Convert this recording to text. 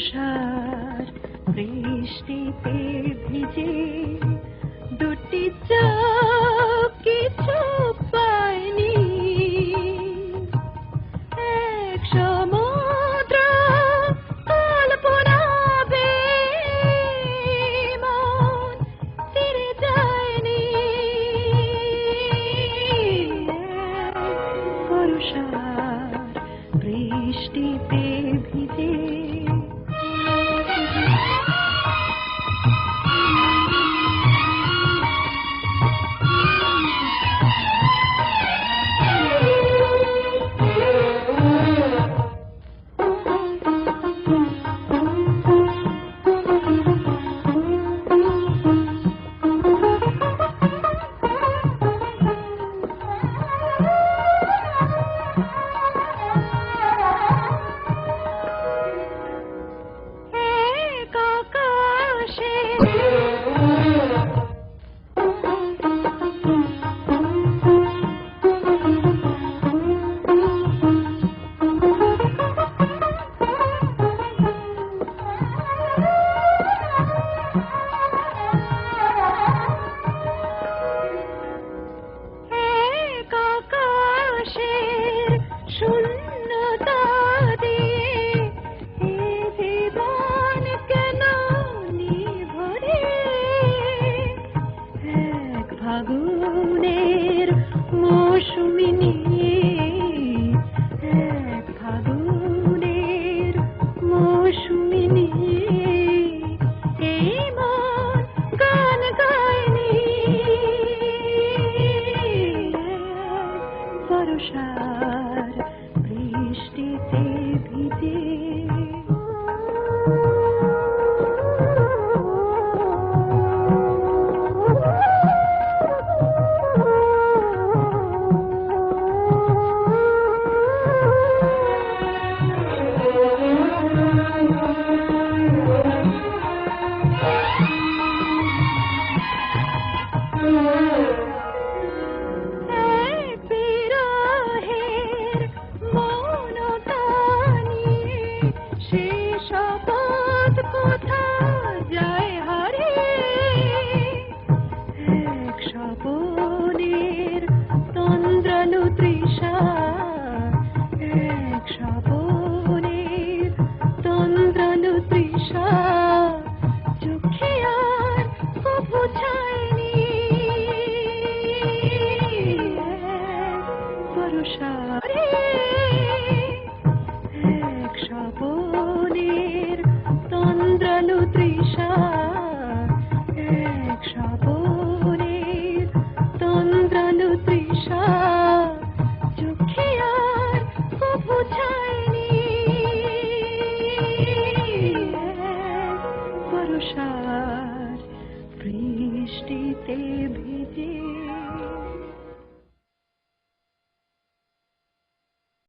বর্ষার বৃষ্টিতে ভিজে দুটি চোখ কিছু পায়নি। এক সমুদ্র কল্পনা মন ফিরে যায়নি। বর্ষার বৃষ্টিতে ভিজে भीष्टिते भिते। বর্ষারে এক স্বপনের তন্দ্রালু তৃষা, এক স্বপনের তন্দ্রালু তৃষা, চোখে আর কভু ছায়নি বর্ষার ভিজে